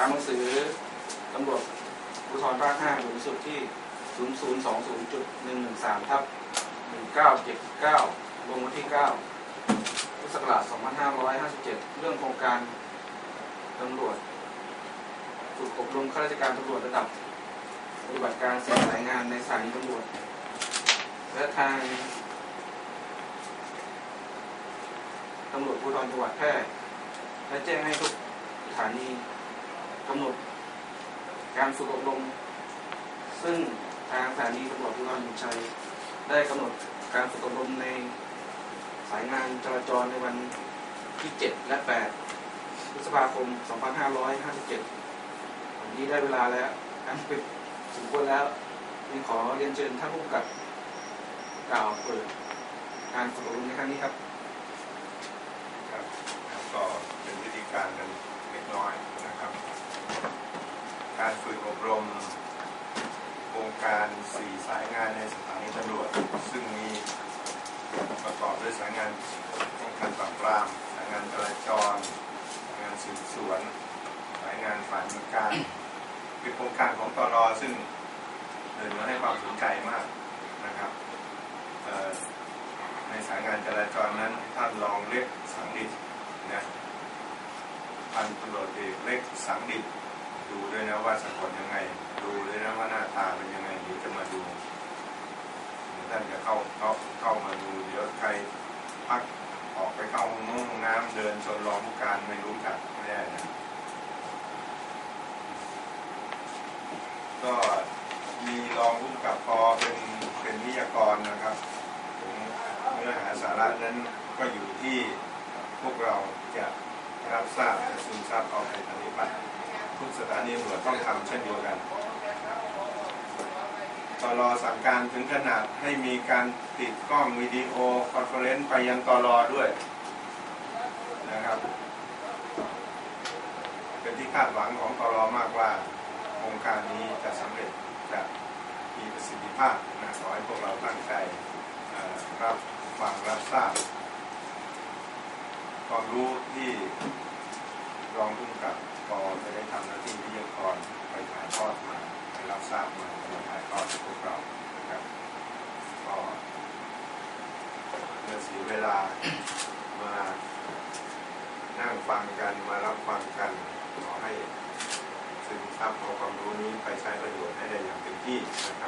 ตามหนังสือตำรวจภูธรภาค5หรือสุดที่ 0020.113ทับ1979 ลงวันที่ 9 พุทธศักราช 2557 เรื่องโครงการตำรวจฝึกอบรมข้าราชการตำรวจระดับปฏิบัติการสี่สายงานในสถานีตำรวจ และทางตำรวจภูธรจังหวัดแพร่ได้แจ้งให้ทุกสถานี กำหนด การฝึกอบรม ซึ่งทางสถานีตำรวจภูธรบุญชัย ได้กำหนดการฝึกอบรมในสายงานจราจรในวันที่ 7 และ 8 พฤษภาคม 2557 วันนี้ได้เวลาแล้วการปิดสมควรแล้วจึงขอเรียนเชิญท่านผู้กับกล่าวเปิดการฝึกอบรมในครั้งนี้ครับครับก็เป็นวิธีการกันเล็กน้อยนะครับ การฝึกอบรมโครงการสี่สายงานในสถานีตำรวจ ซึ่งมีประกอบด้วยสายงานป้องกันปราบปราม สายงานจราจร สายงานสืบสวน สายงานฝ่ายบริการเป็นโครงการของตรซึ่งเดินมาให้ความสนใจมากนะครับในสายงานจราจรนั้นท่านรองเล็กสังดิตนะพันตำรวจเอกเล็กสังดิต ดูด้วยนะว่าสะกดยังไง ดูด้วยนะว่าหน้าตาเป็นยังไงเดี๋ยวจะมาดูท่านจะเข้าเข้าเข้ามาดูเดี๋ยวใครพักออกไปเข้าห้องน้ำน้ำเดินชนรองผู้การไม่รู้จักไม่ได้นะก็มีรองผู้กับพอเป็นเป็นวิทยากรนะครับเนื้อหาสาระนั้นก็อยู่ที่พวกเราจะรับทราบและซึมซับเอาไปปฏิบัติ ทุกสถานีตำรวจต้องทำเช่นเดียวกันตลอสั่งการถึงขนาดให้มีการติดกล้องวิดีโอคอนเฟอเรนซ์ไปยังตลอด้วยนะครับ เป็นที่คาดหวังของตลอมากว่าโครงการนี้จะสำเร็จจะมีประสิทธิภาพนะขอให้พวกเราตั้งใจรับฟังรับทราบความรู้ที่ รองผู้กำกับกอจะได้ทำหน้าที่วิทยากรไปถ่ายทอดมาไปรับทราบมามาถ่ายทอดให้พวกเรานะครับก็เมื่อเสียเวลามานั่งฟังกันมารับฟังกันขอให้ซึมซับเอาความรู้นี้ไปใช้ประโยชน์ให้ได้อย่างเต็มที่นะครับ